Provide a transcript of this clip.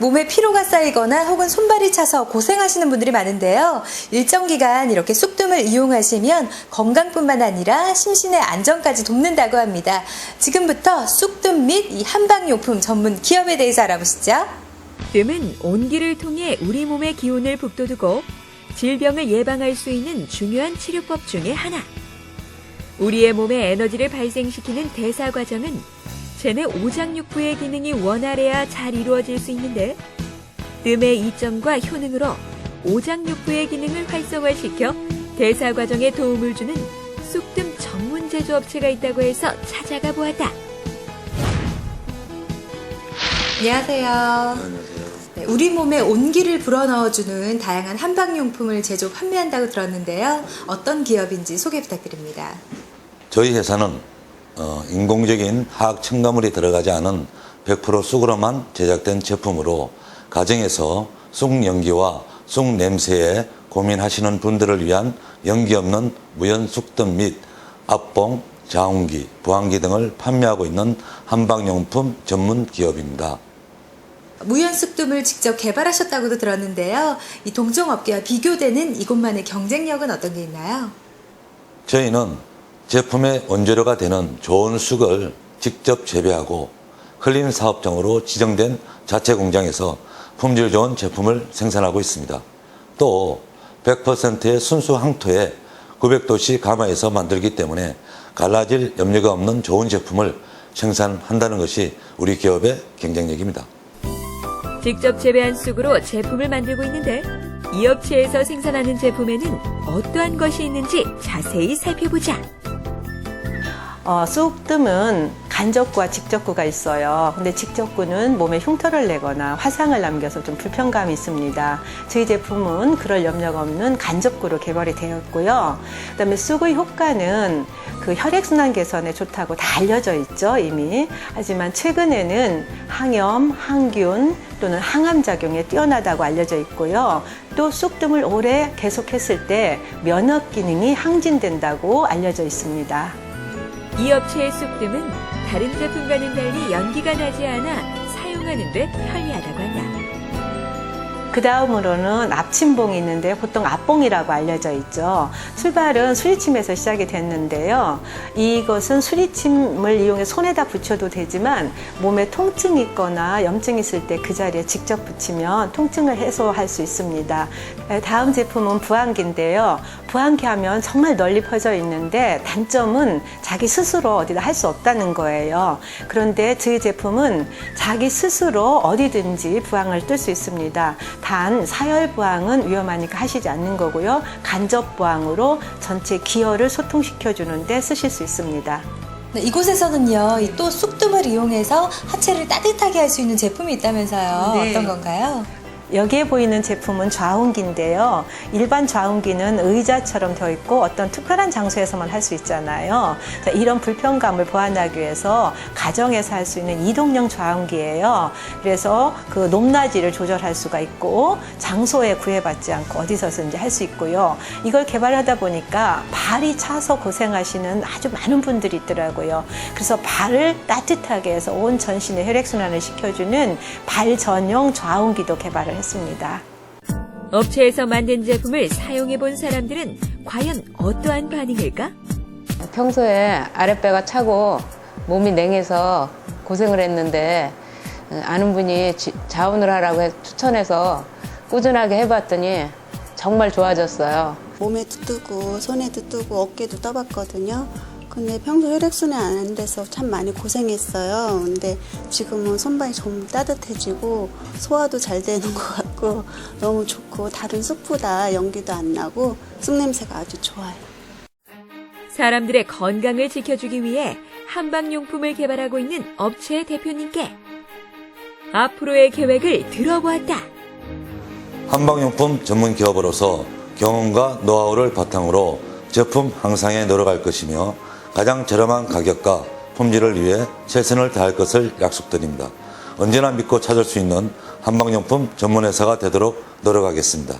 몸에 피로가 쌓이거나 혹은 손발이 차서 고생하시는 분들이 많은데요. 일정 기간 이렇게 쑥뜸을 이용하시면 건강뿐만 아니라 심신의 안정까지 돕는다고 합니다. 지금부터 쑥뜸 및 이 한방용품 전문 기업에 대해서 알아보시죠. 뜸은 온기를 통해 우리 몸의 기운을 북돋우고 질병을 예방할 수 있는 중요한 치료법 중의 하나. 우리의 몸에 에너지를 발생시키는 대사 과정은 체내 오장육부의 기능이 원활해야 잘 이루어질 수 있는데 뜸의 이점과 효능으로 오장육부의 기능을 활성화시켜 대사 과정에 도움을 주는 쑥뜸 전문 제조업체가 있다고 해서 찾아가 보았다. 안녕하세요. 안녕하세요. 네, 우리 몸에 온기를 불어넣어주는 다양한 한방용품을 제조 판매한다고 들었는데요. 어떤 기업인지 소개 부탁드립니다. 저희 회사는 어, 인공적인 화학 첨가물이 들어가지 않은 100% 쑥으로만 제작된 제품으로 가정에서 쑥 연기와 쑥 냄새에 고민하시는 분들을 위한 연기 없는 무연 쑥뜸 및 압봉, 자운기, 부항기 등을 판매하고 있는 한방용품 전문 기업입니다. 무연숙뜸을 직접 개발하셨다고도 들었는데요. 이 동종업계와 비교되는 이곳만의 경쟁력은 어떤 게 있나요? 저희는 제품의 원재료가 되는 좋은 쑥을 직접 재배하고 흘린 사업장으로 지정된 자체 공장에서 품질 좋은 제품을 생산하고 있습니다. 또 100%의 순수 항토에 900도씨 가마에서 만들기 때문에 갈라질 염려가 없는 좋은 제품을 생산한다는 것이 우리 기업의 경쟁력입니다. 직접 재배한 쑥으로 제품을 만들고 있는데 이 업체에서 생산하는 제품에는 어떠한 것이 있는지 자세히 살펴보자. 어, 쑥뜸은 간접구와 직접구가 있어요. 근데 직접구는 몸에 흉터를 내거나 화상을 남겨서 좀 불편감이 있습니다. 저희 제품은 그럴 염려가 없는 간접구로 개발이 되었고요. 그다음에 쑥의 효과는 그 혈액순환 개선에 좋다고 다 알려져 있죠, 이미. 하지만 최근에는 항염, 항균 또는 항암 작용에 뛰어나다고 알려져 있고요. 또 쑥뜸을 오래 계속했을 때 면역 기능이 항진된다고 알려져 있습니다. 이 업체의 쑥뜸은 다른 제품과는 달리 연기가 나지 않아 사용하는 데 편리하다고 한다. 그 다음으로는 앞침봉이 있는데 보통 앞봉이라고 알려져 있죠. 출발은 수리침에서 시작이 됐는데요. 이것은 수리침을 이용해 손에다 붙여도 되지만 몸에 통증이 있거나 염증이 있을 때 그 자리에 직접 붙이면 통증을 해소할 수 있습니다. 다음 제품은 부항기인데요. 부항기 하면 정말 널리 퍼져 있는데 단점은 자기 스스로 어디다 할 수 없다는 거예요. 그런데 저희 제품은 자기 스스로 어디든지 부항을 뜰 수 있습니다. 단 사열 부항은 위험하니까 하시지 않는 거고요. 간접 부항으로 전체 기혈을 소통시켜 주는데 쓰실 수 있습니다. 네, 이곳에서는요, 이 또 쑥뜸을 이용해서 하체를 따뜻하게 할 수 있는 제품이 있다면서요. 네. 어떤 건가요? 여기에 보이는 제품은 좌운기인데요. 일반 좌운기는 의자처럼 되어 있고 어떤 특별한 장소에서만 할 수 있잖아요. 자, 이런 불편감을 보완하기 위해서 가정에서 할 수 있는 이동형 좌운기예요. 그래서 그 높낮이를 조절할 수가 있고 장소에 구애받지 않고 어디서든지 할 수 있고요. 이걸 개발하다 보니까 발이 차서 고생하시는 아주 많은 분들이 있더라고요. 그래서 발을 따뜻하게 해서 온 전신에 혈액순환을 시켜주는 발 전용 좌운기도 개발을 했습니다. 업체에서 만든 제품을 사용해 본 사람들은 과연 어떠한 반응일까? 평소에 아랫배가 차고 몸이 냉해서 고생을 했는데 어, 아는 분이 지- 자운을 하라고 해- 추천해서 꾸준하게 해봤더니 정말 좋아졌어요. 몸에도 뜨고 손에도 뜨고 어깨도 떠봤거든요. 근데 평소 혈액순환 안 돼서 참 많이 고생했어요. 근데 지금은 손발이 좀 따뜻해지고 소화도 잘 되는 것 같고 너무 좋고 다른 쑥보다 연기도 안 나고 쑥 냄새가 아주 좋아요. 사람들의 건강을 지켜주기 위해 한방용품을 개발하고 있는 업체의 대표님께 앞으로의 계획을 들어보았다. 한방용품 전문 기업으로서 경험과 노하우를 바탕으로 제품 향상에 노력할 것이며 가장 저렴한 가격과 품질을 위해 최선을 다할 것을 약속드립니다. 언제나 믿고 찾을 수 있는 한방용품 전문회사가 되도록 노력하겠습니다.